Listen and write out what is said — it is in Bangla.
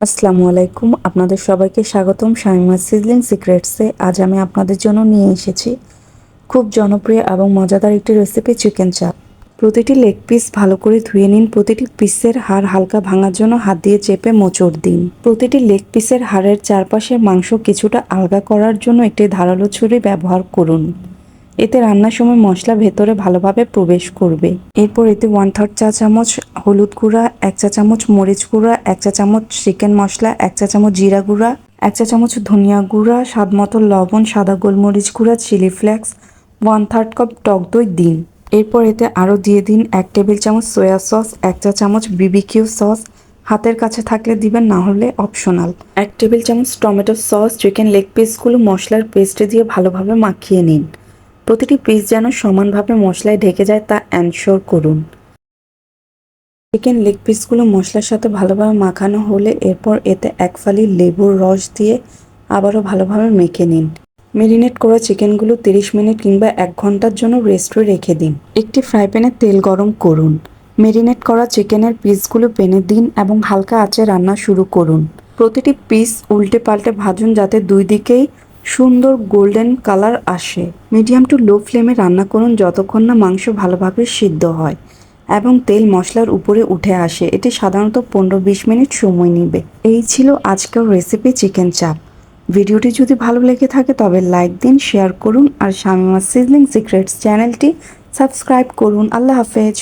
আসসালামু আলাইকুম। আপনাদের সবাইকে স্বাগতম শামিমা সিজলিং সিক্রেটসে। আজ আমি আপনাদের জন্য নিয়ে এসেছি খুব জনপ্রিয় এবং মজাদার একটি রেসিপি চিকেন চাপ প্রতিটি লেগ পিস ভালো করে ধুয়ে নিন। প্রতিটি পিসের হাড় হালকা ভাঙার জন্য হাত দিয়ে চেপে মোচড় দিন। প্রতিটি লেগ পিসের হাড়ের চারপাশের মাংস কিছুটা আলগা করার জন্য একটি ধারালো ছুরি ব্যবহার করুন। এতে রান্নার সময় মশলা ভেতরে ভালোভাবে প্রবেশ করবে। এরপর এতে ওয়ান থার্ড চা চামচ হলুদ গুঁড়া, এক চা চামচ মরিচ গুঁড়া, এক চা চামচ চিকেন মশলা, এক চা চামচ জিরা গুঁড়া, এক চা চামচ ধনিয়া গুঁড়া, স্বাদ মতো লবণ, সাদা গোলমরিচ গুঁড়া chilli flakes one third cup টক দই দিন। এরপর এতে আরও দিয়ে দিন এক টেবিল চামচ সয়া সস এক চা চামচ বিবিকিউ সস হাতের কাছে থাকলে দিবেন, না হলে অপশনাল এক টেবিল চামচ টমেটো সস চিকেন লেগ পিসগুলো মশলার পেস্টে দিয়ে ভালোভাবে মাখিয়ে নিন। প্রতিটি পিস যেন সমানভাবে মশলায় ঢেকে যায় তা এনশোর করুন। চিকেন লেগ পিসগুলো মশলার সাথে ভালোভাবে মাখানো হলে এরপর এতে এক ফালি লেবুর রস দিয়ে আবারও ভালোভাবে মেখে নিন। মেরিনেট করা চিকেনগুলো তিরিশ মিনিট কিংবা এক ঘণ্টার জন্য রেস্টে রেখে দিন। একটি ফ্রাই প্যানে তেল গরম করুন। মেরিনেট করা চিকেনের পিসগুলো পেনে দিন এবং হালকা আঁচে রান্না শুরু করুন। প্রতিটি পিস উল্টে পাল্টে ভাজুন যাতে দুই দিকেই সুন্দর গোল্ডেন কালার আসে। মিডিয়াম টু লো ফ্লেমে রান্না করুন যতক্ষণ না মাংস ভালোভাবে সিদ্ধ হয় এবং তেল মশলার উপরে উঠে আসে। এটি সাধারণত পনেরো বিশ মিনিট সময় নেবে। এই ছিল আজকের রেসিপি চিকেন চাপ ভিডিওটি যদি ভালো লেগে থাকে তবে লাইক দিন শেয়ার করুন আর শামিমা সিজলিং সিক্রেটস চ্যানেলটি সাবস্ক্রাইব করুন। আল্লাহ হাফেজ।